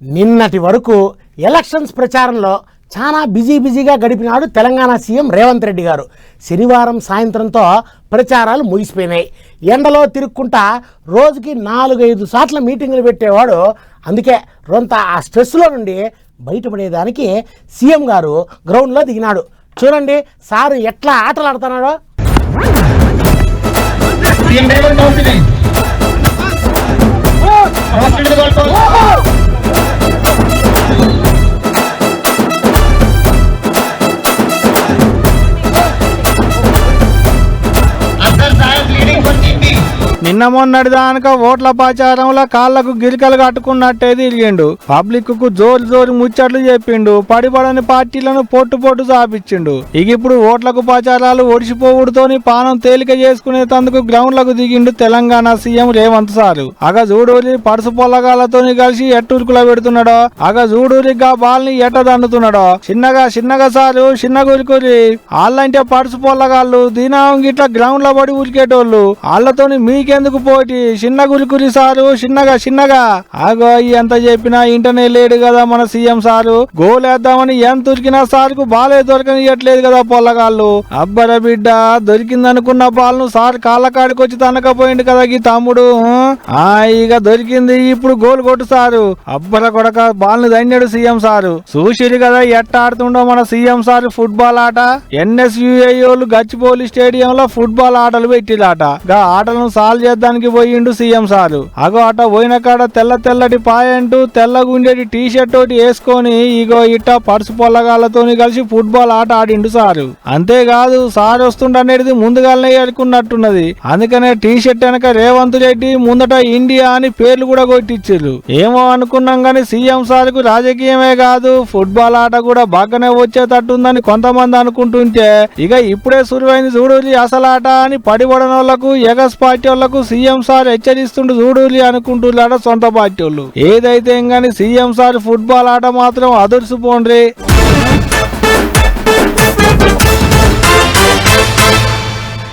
నిన్నటి వరకు ఎలక్షన్స్ ప్రచారంలో చాలా బిజీ బిజీగా గడిపినాడు తెలంగాణ సీఎం రేవంత్ రెడ్డి గారు. శనివారం సాయంత్రంతో ప్రచారాలు ముగిసిపోయినాయి. ఎండలో తిరుక్కుంటా రోజుకి నాలుగైదు సార్లు మీటింగులు పెట్టేవాడు. అందుకే రొంత ఆ స్ట్రెస్లో నుండి బయటపడేదానికి సీఎం గారు గ్రౌండ్లో దిగినాడు. చూడండి సారు ఎట్లా ఆటలు ఆడుతున్నాడో నిన్న మొన్నటి దానిక ఓట్ల ప్రచారంలో కాళ్ళకు గిరికలు కట్టుకున్నట్టే తిరిగిండు. పబ్లిక్కు జోరు జోరు ముచ్చట్లు చెప్పిండు. పడిపడని పార్టీలను పొట్టు పొట్టు చాపించిండు. ఇక ఇప్పుడు ఓట్లకు ప్రచారాలు ఒడిసిపోవుడుతోని పానం తేలిక చేసుకునేందుకు గ్రౌండ్లకు దిగిండు తెలంగాణ సీఎం రేవంత్ సారు. అగ జూడూరి పడుసు పొల్లగాలతోని కలిసి ఎట్టురుకుల పెడుతున్నాడో అగ చూడూరి గా బాల్ని ఎట్ట దండుతున్నాడో. చిన్నగా చిన్నగా సారు చిన్న గురికురి. వాళ్ళంటే పడుసు పొల్లగాళ్ళు దీనాం గిట్ల గ్రౌండ్లో పడి ఉరికేటోళ్ళు. వాళ్ళతోని ఎందుకు పోటీ. చిన్న గురికురి సారు చిన్నగా చిన్నగా. ఆగో ఎంత చెప్పినా ఇంటనే లేడు కదా మన సీఎం సారు. గోల్ వేద్దామని ఎంత సార్ సార్కు బాలే దొరకనియట్లేదు కదా పొల్లగాళ్ళు. అబ్బర బిడ్డ దొరికిందనుకున్న బాల్ను సార్ కాళ్ళకాడికి వచ్చి తనకపోయిండు కదా ఈ తమ్ముడు ఆ ఇక దొరికింది ఇప్పుడు గోల్ కొట్టు సారు. అబ్బర కొడక బాల్ను దండాడు సీఎం సారు. చూసిరు కదా ఎట్ట ఆడుతుండో మన సీఎం సారు ఫుట్బాల్ ఆట. ఎన్ఎస్యుఐ గచ్చిపోలి స్టేడియం లో ఫుట్బాల్ ఆటలు పెట్టిలాట గా ఆటలను సాల్వ్ చేద్దానికి పోయిండు సీఎం సారు. అగో అట పోయిన కాడ తెల్ల తెల్లటి పాయింట్ తెల్లగా ఉండేటి టీ షర్ట్ ఒకటి వేసుకొని ఇగో ఇట్ట పర్సు పొల్లగాళ్ళతోని కలిసి ఫుట్బాల్ ఆట ఆడిండు సారు. అంతేకాదు సార్ వస్తుండనేది ముందుగానే అనుకున్నట్టున్నది అందుకనే టీ షర్ట్ వెనక రేవంత్ రెడ్డి ముందట ఇండియా అని పేర్లు కూడా కొట్టించారు ఏమో అనుకున్నాం గాని సీఎం సార్కు రాజకీయమే కాదు ఫుట్బాల్ ఆట కూడా బాగానే వచ్చేటట్టుందని కొంతమంది అనుకుంటుంటే ఇక ఇప్పుడే సురువైంది చూడు అసలాట అని పడిబడిన వాళ్ళకు ఎగస్ పార్టీ వాళ్ళకు సీఎం సార్ హెచ్చరిస్తుండు చూడూరి అనుకుంటున్నాడ సొంత పార్టీ ఏదైతే కానీ సీఎం సార్ ఫుట్బాల్ ఆట మాత్రం అదుర్సిపోండ్రే